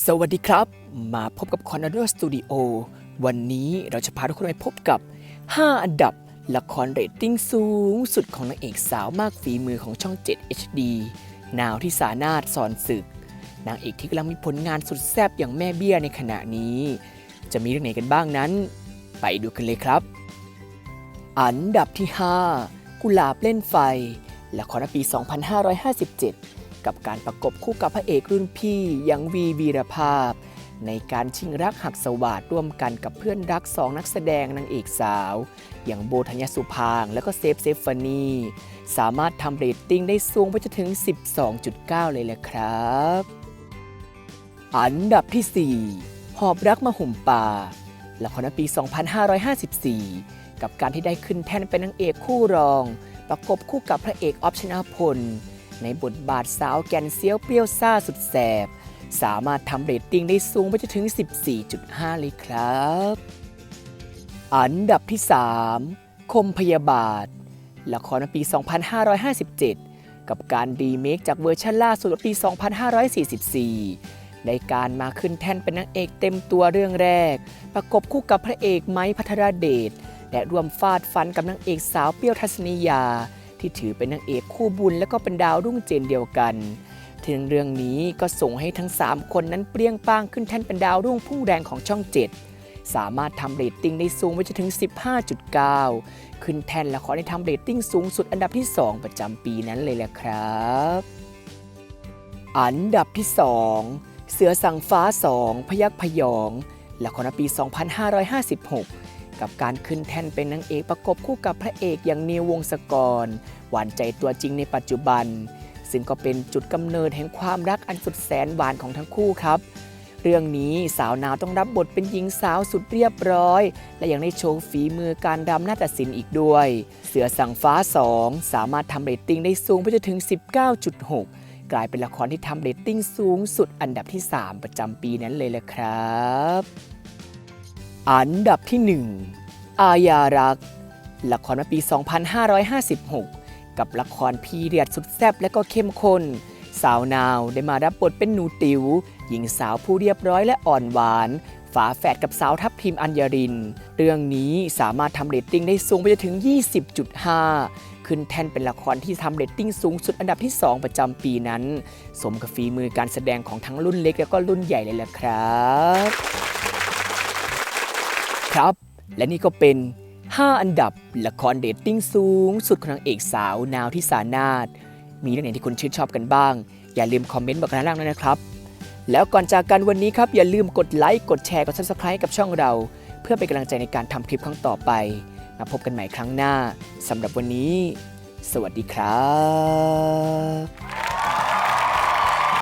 สวัสดีครับ มาพบกับ c o n a d o Studio วันนี้เราจะพาทุกคนไปพบกับ 5 อันดับ ละครเรตติ้งสูงสุดของนางเอกสาวมากฝีมือของช่อง 7 HD นาวที่สานาถสอนศึก นางเอกที่กำลังมีผลงานสุดแซ่บอย่างแม่เบี้ยในขณะนี้ จะมีเรื่องไหนกันบ้างนั้น ไปดูกันเลยครับ อันดับที่ 5 กุหลาบเล่นไฟ ละครปี 2557 กับการประกบคู่กับพระเอกรุ่นพี่อย่างวีวีรภาพ ในการชิงรักหักสวาดร่วมกันกับเพื่อนรักสองนักแสดงนางเอกสาว อย่างโบธัญสุพางและก็เซฟเซฟฟานีสามารถทำเรตติ้งได้สูงไปจนถึง 12.9 เลยแหละครับ อันดับที่ 4 หอบรักมาห่มป่าละครปี 2554 กับการที่ได้ขึ้นแท่นเป็นนางเอกคู่รอง ประกบคู่กับพระเอกออฟชนาพล ในบทบาทสาวแกนเซียวเปรี้ยวซ่าสุดแสบ สามารถทำเรตติ้งได้สูงไปจนถึง 14.5 เลยครับ อันดับที่ 3 คมพยาบาท ละครปี 2557 กับการรีเมคจากเวอร์ชันล่าสุดปี 2544ในการมาขึ้นแท่นเป็นนางเอกเต็มตัวเรื่องแรก ประกบคู่กับพระเอกไม้พัทรเดชและร่วมฟาดฟันกับนางเอกสาวเปรี้ยวทัศนียา ที่ถือเป็นนางเอกคู่บุญและก็เป็นดาวรุ่งเจนเดียวกันถึงเรื่องนี้ก็ส่งให้ทั้ง 3 คนนั้นเปรี้ยงป้างขึ้นแท่นเป็นดาวรุ่งพุ่งแรงของช่อง 7 สามารถทำเรตติ้งได้สูงไปจนถึง 15.9 ขึ้นแท่นละครที่ทำเรตติ้งสูงสุดอันดับที่ 2 ประจำปีนั้นเลยแหละครับ อันดับที่ 2 เสือสังฟ้า 2 พยักพยอง ละครปี 2556 กับการขึ้นแท่นเป็นนางเอกประกบคู่กับพระเอกอย่างนิววงศกร หวานใจตัวจริงในปัจจุบัน ซึ่งก็เป็นจุดกำเนิดแห่งความรักอันสุดแสนหวานของทั้งคู่ครับ เรื่องนี้สาวนาวต้องรับบทเป็นหญิงสาวสุดเรียบร้อย และยังได้โชว์ฝีมือการรำนาฏศิลป์อีกด้วย เสือสังฟ้า 2 สามารถทำเรตติ้งได้สูงไปจนถึง 19.6กลายเป็นละครที่ทำเรตติ้งสูงสุดอันดับที่ 3 ประจำปีนั้นเลยแหละครับ อันดับที่ 1 อาญารัก ละครมาปี 2556 กับละครพีเรียดสุดแซ่บและก็เข้มข้น สาวนาวได้มารับบทเป็นหนูติว๋วหญิงสาวผู้เรียบร้อยและอ่อนหวาน ฝาแฝดกับสาวทัพทีมอัญญริน เรื่องนี้สามารถทำเรตติ้งได้สูงไปจนถึง 20.5 ขึ้นแท่นเป็นละครที่ทำเรตติ้งสูงสุดอันดับที่ 2 ประจำปีนั้น สมกับฝีมือการแสดงของทั้งรุ่นเล็กและก็รุ่นใหญ่เลยแหละครับ และนี่ก็เป็น 5 อันดับละครเรตติ้งสูง สุดของนางเอกสาวนาวที่สานาถมีเรื่องไหนที่คุณชื่นชอบกันบ้าง อย่าลืมคอมเมนต์บอกกันด้านล่างด้วยนะครับ แล้วก่อนจากกันวันนี้ครับ อย่าลืมกดไลค์กดแชร์กด subscribe กับช่องเรา เพื่อเป็นกำลังใจในการทำคลิปครั้งต่อไป มาพบกันใหม่ครั้งหน้าสำหรับวันนี้ สวัสดีครับ